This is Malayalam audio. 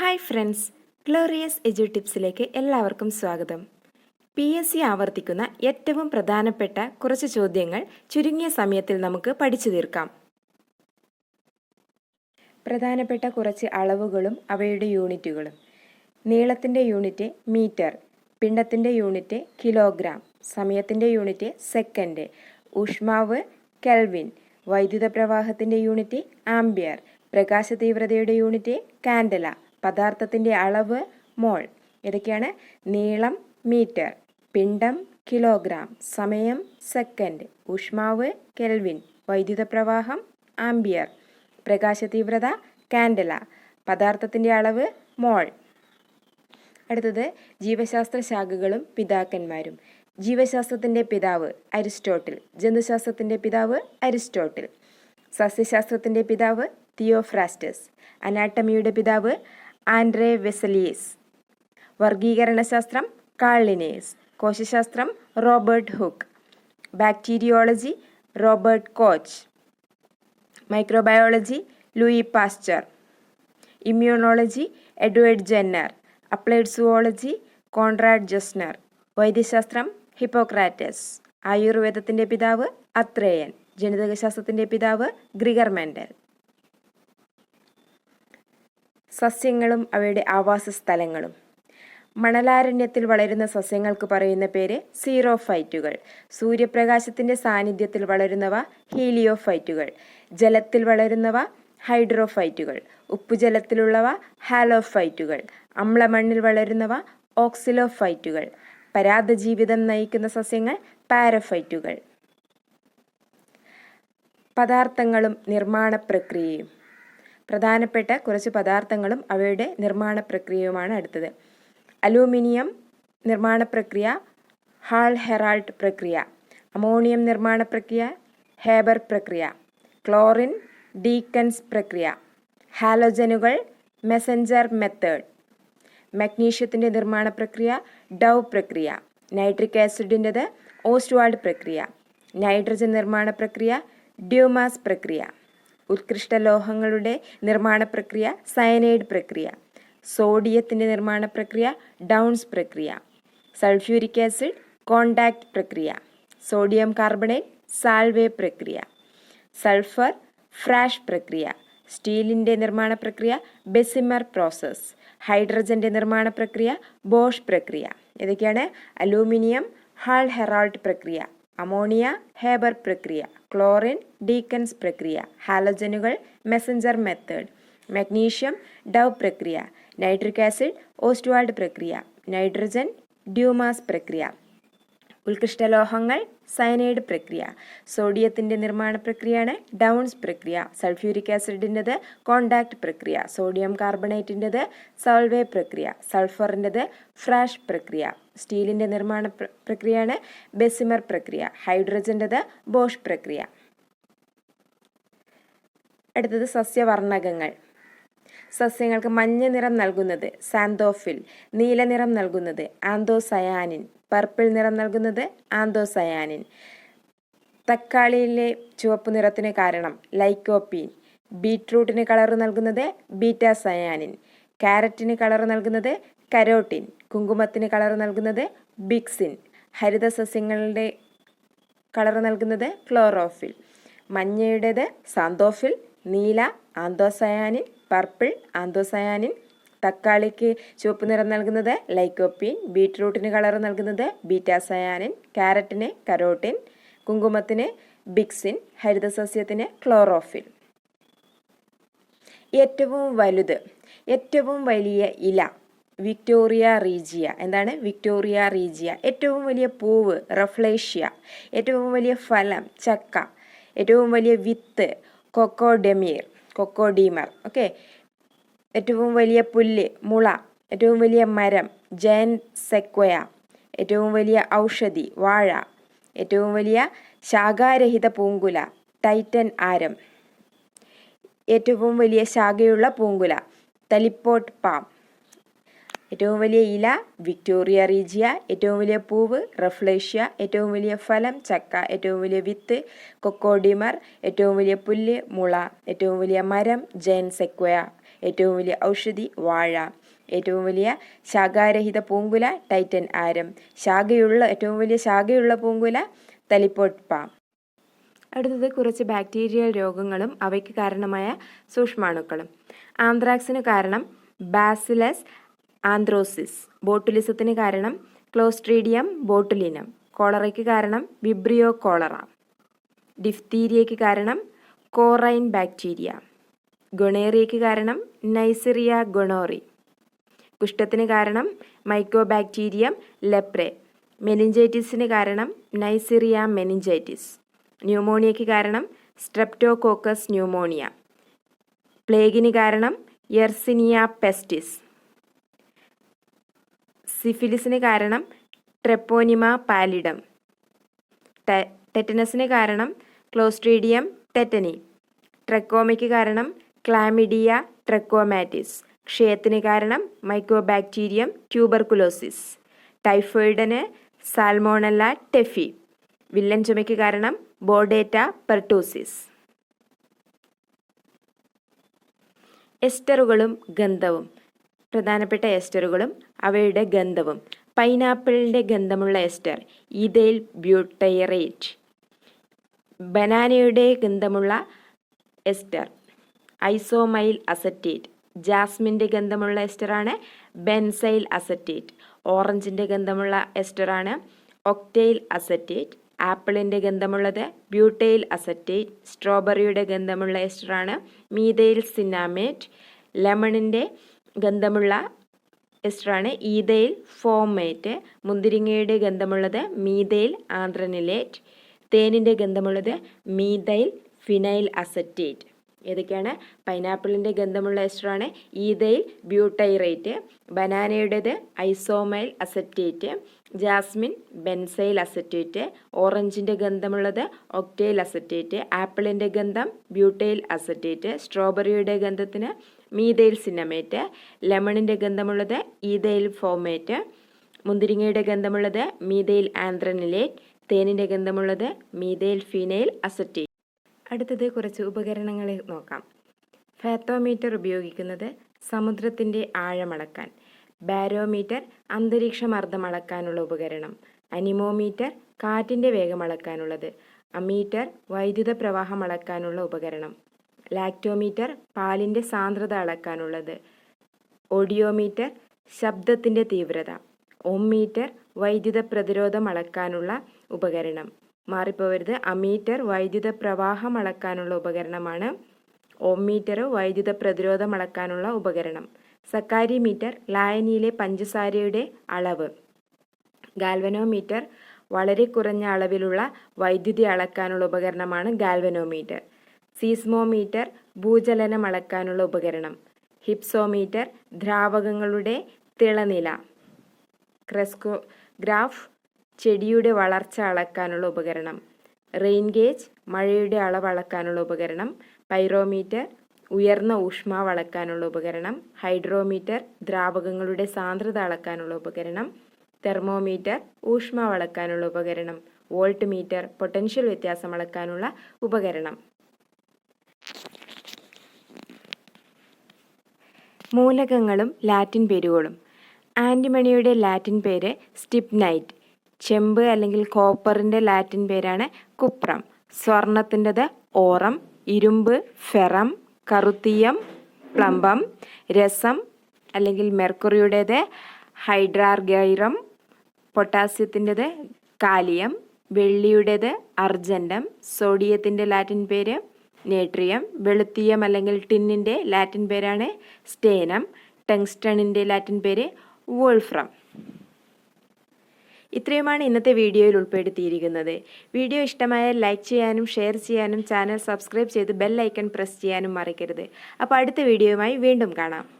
ഹായ് ഫ്രണ്ട്സ് ഗ്ലോറിയസ് എജു ടിപ്സിലേക്ക് എല്ലാവർക്കും സ്വാഗതം. പി എസ് സി ആവർത്തിക്കുന്ന ഏറ്റവും പ്രധാനപ്പെട്ട കുറച്ച് ചോദ്യങ്ങൾ ചുരുങ്ങിയ സമയത്തിൽ നമുക്ക് പഠിച്ചു തീർക്കാം. പ്രധാനപ്പെട്ട കുറച്ച് അളവുകളും അവയുടെ യൂണിറ്റുകളും. നീളത്തിന്റെ യൂണിറ്റ് മീറ്റർ പിണ്ടത്തിന്റെ യൂണിറ്റ് കിലോഗ്രാം സമയത്തിന്റെ യൂണിറ്റ് സെക്കൻഡ് ഊഷ്മാവ് കെൽവിൻ വൈദ്യുത പ്രവാഹത്തിന്റെ യൂണിറ്റ് ആംബിയർ പ്രകാശ തീവ്രതയുടെ യൂണിറ്റ് കാൻഡല പദാർത്ഥത്തിന്റെ അളവ് മോൾ. ഇതൊക്കെയാണ് നീളം മീറ്റർ. പിണ്ഡം കിലോഗ്രാം. സമയം സെക്കൻഡ്. ഊഷ്മാവ് കെൽവിൻ. വൈദ്യുത പ്രവാഹം ആംബിയർ പ്രകാശ തീവ്രത കാൻഡല. പദാർത്ഥത്തിന്റെ അളവ് മോൾ. അടുത്തത് ജീവശാസ്ത്ര ശാഖകളും പിതാക്കന്മാരും. ജീവശാസ്ത്രത്തിന്റെ പിതാവ് അരിസ്റ്റോട്ടിൽ. ജന്തുശാസ്ത്രത്തിന്റെ പിതാവ് അരിസ്റ്റോട്ടിൽ. സസ്യശാസ്ത്രത്തിന്റെ പിതാവ് തിയോഫ്രാസ്റ്റസ്. അനാട്ടമിയുടെ പിതാവ് ആൻഡ്രേ വെസലിയസ് വർഗീകരണശാസ്ത്രം കാളിനേസ്. കോശശാസ്ത്രം Robert Hooke. Bacteriology Robert Koch. Microbiology Louis Pasteur immunology Edward Jenner. Applied zoology Konrad Gesner. വൈദ്യശാസ്ത്രം ഹിപ്പോക്രാറ്റസ്. ആയുർവേദത്തിന്റെ പിതാവ് അത്രേയൻ. ജനിതകശാസ്ത്രത്തിന്റെ പിതാവ് ഗ്രിഗർ മെൻഡൽ. സസ്യങ്ങളും അവയുടെ ആവാസ സ്ഥലങ്ങളും മണലാരണ്യത്തിൽ വളരുന്ന സസ്യങ്ങൾക്ക് പറയുന്ന പേര് സീറോഫൈറ്റുകൾ. സൂര്യപ്രകാശത്തിന്റെ സാന്നിധ്യത്തിൽ വളരുന്നവ ഹീലിയോഫൈറ്റുകൾ. ജലത്തിൽ വളരുന്നവ ഹൈഡ്രോഫൈറ്റുകൾ. ഉപ്പുജലത്തിലുള്ളവ ഹാലോഫൈറ്റുകൾ. അമ്ലമണ്ണിൽ വളരുന്നവ ഓക്സിലോഫൈറ്റുകൾ. പരാത ജീവിതം നയിക്കുന്ന സസ്യങ്ങൾ പാരഫൈറ്റുകൾ. പദാർത്ഥങ്ങളും നിർമ്മാണ പ്രക്രിയയും പ്രധാനപ്പെട്ട കുറച്ച് പദാർത്ഥങ്ങളും അവയുടെ നിർമ്മാണ പ്രക്രിയയുമാണ് അടുത്തത്. അലൂമിനിയം നിർമ്മാണ പ്രക്രിയ ഹാൾ ഹെറാൾട്ട് പ്രക്രിയ അമോണിയം നിർമ്മാണ പ്രക്രിയ ഹേബർ പ്രക്രിയ ക്ലോറിൻ ഡീക്കൻസ് പ്രക്രിയ ഹാലോജനുകൾ മെസഞ്ചർ മെത്തേഡ് മഗ്നീഷ്യത്തിന്റെ നിർമ്മാണ പ്രക്രിയ ഡൗ പ്രക്രിയ നൈട്രിക് ആസിഡിന്റെത് ഓസ്റ്റ്വാൾഡ് പ്രക്രിയ നൈട്രജൻ നിർമ്മാണ പ്രക്രിയ ഡ്യൂമാസ് പ്രക്രിയ. ഉത്കൃഷ്ട ലോഹങ്ങളുടെ നിർമ്മാണ പ്രക്രിയ സയനൈഡ് പ്രക്രിയ സോഡിയത്തിന്റെ നിർമ്മാണ പ്രക്രിയ ഡൗൺസ് പ്രക്രിയ സൾഫ്യൂരിക് ആസിഡ് കോണ്ടാക്ട് പ്രക്രിയ സോഡിയം കാർബണേറ്റ് സാൽവേ പ്രക്രിയ സൾഫർ ഫ്രാഷ് പ്രക്രിയ സ്റ്റീലിന്റെ നിർമ്മാണ പ്രക്രിയ ബെസിമർ പ്രോസസ് ഹൈഡ്രജന്റെ നിർമ്മാണ പ്രക്രിയ ബോഷ് പ്രക്രിയ. ഇതൊക്കെയാണ് അലൂമിനിയം ഹാൾ ഹെറാൾട്ട് പ്രക്രിയ. അമോണിയ ഹേബർ പ്രക്രിയ ക്ലോറിൻ ഡീക്കൻസ് പ്രക്രിയ ഹാലജനുകൾ മെസഞ്ചർ മെത്തേഡ് മഗ്നീഷ്യം ഡവ് പ്രക്രിയ നൈട്രിക് ആസിഡ് ഓസ്റ്റ്വാൾഡ് പ്രക്രിയ നൈട്രജൻ ഡ്യൂമാസ് പ്രക്രിയ. ഉത്കൃഷ്ടലോഹങ്ങൾ സയനൈഡ് പ്രക്രിയ. സോഡിയത്തിന്റെ നിർമ്മാണ പ്രക്രിയയാണ് ഡൗൺസ് പ്രക്രിയ. സൾഫ്യൂരിക് ആസിഡിന്റെത് കോണ്ടാക്ട് പ്രക്രിയ. സോഡിയം കാർബണേറ്റിന്റെത് സോൾവേ പ്രക്രിയ. സൾഫറിന്റെത് ഫ്രാഷ് പ്രക്രിയ. സ്റ്റീലിന്റെ നിർമ്മാണ പ്രക്രിയയാണ് ബെസിമർ പ്രക്രിയ. ഹൈഡ്രജന്റെത് ബോഷ് പ്രക്രിയ. അടുത്തത് സസ്യവർണകങ്ങൾ. സസ്യങ്ങൾക്ക് മഞ്ഞ നിറം നൽകുന്നത് സാന്തോഫിൽ നീല നിറം നൽകുന്നത് ആന്തോസയാനിൻ പർപ്പിൾ നിറം നൽകുന്നത് ആന്തോസയാനിൻ. തക്കാളിയിലെ ചുവപ്പ് നിറത്തിന് കാരണം ലൈക്കോപ്പീൻ ബീട്രൂട്ടിന് കളർ നൽകുന്നത് ബീറ്റാസയാനിൻ ക്യാരറ്റിന് കളർ നൽകുന്നത് കരോട്ടിൻ കുങ്കുമത്തിന് കളർ നൽകുന്നത് ബിക്സിൻ ഹരിത സസ്യങ്ങളുടെ കളർ നൽകുന്നത് ക്ലോറോഫിൽ. മഞ്ഞയുടേത് സാന്തോഫിൽ നീല ആന്തോസയാനിൻ പർപ്പിൾ ആന്തോസയാനിൻ തക്കാളിക്ക് ചുവപ്പ് നിറം നൽകുന്നത് ലൈക്കോപ്പീൻ ബീട്രൂട്ടിന് കളർ നൽകുന്നത് ബീറ്റാസയാനിൻ ക്യാരറ്റിന് കരോട്ടിൻ കുങ്കുമത്തിന് ബിക്സിൻ ഹരിതസസ്യത്തിന് ക്ലോറോഫിൻ. ഏറ്റവും വലുത് ഏറ്റവും വലിയ ഇല വിക്ടോറിയ റീജിയ. എന്താണ് വിക്ടോറിയ റീജിയ? ഏറ്റവും വലിയ പൂവ് റഫ്ലേഷ്യ. ഏറ്റവും വലിയ ഫലം ചക്ക. ഏറ്റവും വലിയ വിത്ത് കൊക്കോഡെമീർ. കൊക്കോഡീമർ ഓക്കെ? ഏറ്റവും വലിയ പുല്ല് മുള. ഏറ്റവും വലിയ മരം ജയൻ സെക്വയ. ഏറ്റവും വലിയ ഔഷധി വാഴ. ഏറ്റവും വലിയ ശാഖാരഹിത പൂങ്കുല ടൈറ്റൻ ആരം. ഏറ്റവും വലിയ ശാഖയുള്ള പൂങ്കുല തലിപ്പോട്ട് പാം. ഏറ്റവും വലിയ ഇല വിക്ടോറിയ റീജിയ ഏറ്റവും വലിയ പൂവ് റഫ്ലേഷ്യ ഏറ്റവും വലിയ ഫലം ചക്ക ഏറ്റവും വലിയ വിത്ത് കൊക്കോഡിമർ ഏറ്റവും വലിയ പുല്ല് മുള ഏറ്റവും വലിയ മരം ജയൻ സെക്വയ ഏറ്റവും വലിയ ഔഷധി വാഴ ഏറ്റവും വലിയ ശാഖാരഹിത പൂങ്കുല ടൈറ്റൻ ആരം ശാഖയുള്ള ഏറ്റവും വലിയ ശാഖയുള്ള പൂങ്കുല തലിപ്പോട്ട് അടുത്തത് കുറച്ച് ബാക്ടീരിയൽ രോഗങ്ങളും അവയ്ക്ക് കാരണമായ സൂക്ഷ്മാണുക്കളും. ആന്ത്രാക്സിന് കാരണം ബാസിലസ് ആന്ത്രോസിസ് ബോട്ടുലിസത്തിന് കാരണം ക്ലോസ്ട്രീഡിയം ബോട്ടുലിനം കോളറയ്ക്ക് കാരണം വിബ്രിയോ കോളറ ഡിഫ്തീരിയയ്ക്ക് കാരണം കോറൈൻ ബാക്ടീരിയ ഗൊണേറിയയ്ക്ക് കാരണം നൈസറിയ ഗൊണോറി കുഷ്ഠത്തിന് കാരണം മൈക്കോബാക്ടീരിയം ലെപ്രെ മെനിഞ്ചൈറ്റിസിന് കാരണം നൈസിറിയ മെനിഞ്ചൈറ്റിസ് ന്യൂമോണിയയ്ക്ക് കാരണം സ്ട്രെപ്റ്റോകോക്കസ് ന്യൂമോണിയ പ്ലേഗിന് കാരണം യെർസിനിയ പെസ്റ്റിസ്. സിഫിലിസിന് കാരണം ട്രെപ്പോനിമ പാലിഡം. ടെറ്റനസിന് കാരണം ക്ലോസ്ട്രീഡിയം ടെറ്റനി. ട്രക്കോമയ്ക്ക് കാരണം ക്ലാമിഡിയ ട്രക്കോമാറ്റിസ്. ക്ഷയത്തിന് കാരണം മൈക്രോബാക്ടീരിയം ട്യൂബർകുലോസിസ് ടൈഫോയിഡിന് സാൽമോണല്ല ടെഫി. വില്ലൻ ചുമയ്ക്ക് കാരണം ബോഡേറ്റ പെർട്ടൂസിസ്. എസ്റ്ററുകളും ഗന്ധവും. പ്രധാനപ്പെട്ട എസ്റ്ററുകളും അവയുടെ ഗന്ധവും. പൈനാപ്പിളിന്റെ ഗന്ധമുള്ള എസ്റ്റർ ഇതേൽ ബ്യൂട്ടയറേറ്റ് ബനാനയുടെ ഗന്ധമുള്ള എസ്റ്റർ ഐസോമൈൽ അസറ്റേറ്റ് ജാസ്മിന്റെ ഗന്ധമുള്ള എസ്റ്ററാണ് ബെൻസൈൽ അസറ്റേറ്റ് ഓറഞ്ചിന്റെ ഗന്ധമുള്ള എസ്റ്ററാണ് ഒക്ടെയിൽ അസറ്റേറ്റ് ആപ്പിളിന്റെ ഗന്ധമുള്ളത് ബ്യൂട്ടൈൽ അസറ്റേറ്റ് സ്ട്രോബെറിയുടെ ഗന്ധമുള്ള എസ്റ്ററാണ് മീതയിൽ സിനാമേറ്റ് ലെമണിന്റെ ഗന്ധമുള്ള എസ്റ്ററാണ് ഈതയിൽ ഫോമേറ്റ്. മുന്തിരിങ്ങയുടെ ഗന്ധമുള്ളത് മീതയിൽ ആന്ത്രനിലേറ്റ്. തേനിന്റെ ഗന്ധമുള്ളത് മീതയിൽ ഫിനൈൽ അസറ്റേറ്റ്. ഏതൊക്കെയാണ്? പൈനാപ്പിളിന്റെ ഗന്ധമുള്ള എസ്റ്ററാണ് ethyl butyrate. ബനാനയുടേത് isoamyl acetate. Jasmine benzyl acetate. ഓറഞ്ചിന്റെ ഗന്ധമുള്ളത് ഒക്ടൈൽ അസറ്റേറ്റ്. ആപ്പിളിന്റെ ഗന്ധം ബ്യൂട്ടൈൽ അസറ്റേറ്റ്. സ്ട്രോബെറിയുടെ ഗന്ധത്തിന് മീതൈൽ സിന്നമേറ്റ് ലെമണിന്റെ ഗന്ധമുള്ളത് ഈതയിൽ ഫോമേറ്റ് മുന്തിരിങ്ങയുടെ ഗന്ധമുള്ളത് മീതയിൽ ആന്ത്രനിലേറ്റ് തേനിന്റെ ഗന്ധമുള്ളത് മീതയിൽ ഫീനയിൽ അസറ്റേറ്റ്. അടുത്തത് കുറച്ച് ഉപകരണങ്ങളെ നോക്കാം. ഫാത്തോമീറ്റർ ഉപയോഗിക്കുന്നത് സമുദ്രത്തിന്റെ ആഴമളക്കാൻ ബാരോമീറ്റർ അന്തരീക്ഷ മർദ്ദം അളക്കാനുള്ള ഉപകരണം അനിമോമീറ്റർ കാറ്റിന്റെ വേഗം അളക്കാനുള്ളത് അമീറ്റർ വൈദ്യുത പ്രവാഹം അളക്കാനുള്ള ഉപകരണം. ലാക്ടോമീറ്റർ പാലിന്റെ സാന്ദ്രത അളക്കാനുള്ളത്. ഓഡിയോമീറ്റർ ശബ്ദത്തിന്റെ തീവ്രത. ഓംമീറ്റർ വൈദ്യുത പ്രതിരോധം അളക്കാനുള്ള ഉപകരണം. മാറിപ്പോവരുത്. അമീറ്റർ വൈദ്യുത പ്രവാഹം അളക്കാനുള്ള ഉപകരണമാണ്. ഓംമീറ്റർ വൈദ്യുത പ്രതിരോധം അളക്കാനുള്ള ഉപകരണം. സക്കാരിമീറ്റർ ലായനിയിലെ പഞ്ചസാരയുടെ അളവ്. ഗാൽവനോമീറ്റർ വളരെ കുറഞ്ഞ അളവിലുള്ള വൈദ്യുതി അളക്കാനുള്ള ഉപകരണമാണ് ഗാൽവനോമീറ്റർ. സീസ്മോമീറ്റർ ഭൂചലനം അളക്കാനുള്ള ഉപകരണം. ഹിപ്സോമീറ്റർ ദ്രാവകങ്ങളുടെ തിളനില. ക്രെസ്കോ ഗ്രാഫ് ചെടിയുടെ വളർച്ച അളക്കാനുള്ള ഉപകരണം. റെയിൻ ഗേജ് മഴയുടെ അളവ് അളക്കാനുള്ള ഉപകരണം. പൈറോമീറ്റർ ഉയർന്ന ഊഷ്മാവ് അളക്കാനുള്ള ഉപകരണം. ഹൈഡ്രോമീറ്റർ ദ്രാവകങ്ങളുടെ സാന്ദ്രത അളക്കാനുള്ള ഉപകരണം. തെർമോമീറ്റർ ഊഷ്മാവ് അളക്കാനുള്ള ഉപകരണം. വോൾട്ട് മീറ്റർ പൊട്ടൻഷ്യൽ വ്യത്യാസം അളക്കാനുള്ള ഉപകരണം. മൂലകങ്ങളും ലാറ്റിൻ പേരുകളും. ആന്റിമണിയുടെ ലാറ്റിൻ പേര് സ്റ്റിപ്നൈറ്റ് ചെമ്പ് അല്ലെങ്കിൽ കോപ്പറിന്റെ ലാറ്റിൻ പേരാണ് കുപ്രം. സ്വർണത്തിന്റെത് ഓറം ഇരുമ്പ് ഫെറം കറുത്തീയം പ്ലംബം രസം അല്ലെങ്കിൽ മെർക്കുറിയുടേത് ഹൈഡ്രാർഗൈറം പൊട്ടാസ്യത്തിന്റെത് കാലിയം വെള്ളിയുടേത് അർജന്റം സോഡിയത്തിന്റെ ലാറ്റിൻ പേര് നേട്രിയം വെളുത്തിയം അല്ലെങ്കിൽ ടിന്നിന്റെ ലാറ്റിൻ പേരാണ് സ്റ്റേനം ടങ്സ്റ്റണിന്റെ ലാറ്റിൻ പേര് വോൾഫ്രം. ഇത്രയുമാണ് ഇന്നത്തെ വീഡിയോയിൽ ഉൾപ്പെടുത്തിയിരിക്കുന്നത്. വീഡിയോ ഇഷ്ടമായ ലൈക്ക് ചെയ്യാനും ഷെയർ ചെയ്യാനും ചാനൽ സബ്സ്ക്രൈബ് ചെയ്ത് ബെൽ ഐക്കൺ പ്രസ് ചെയ്യാനും മറക്കരുത്. അപ്പോൾ അടുത്ത വീഡിയോയുമായി വീണ്ടും കാണാം.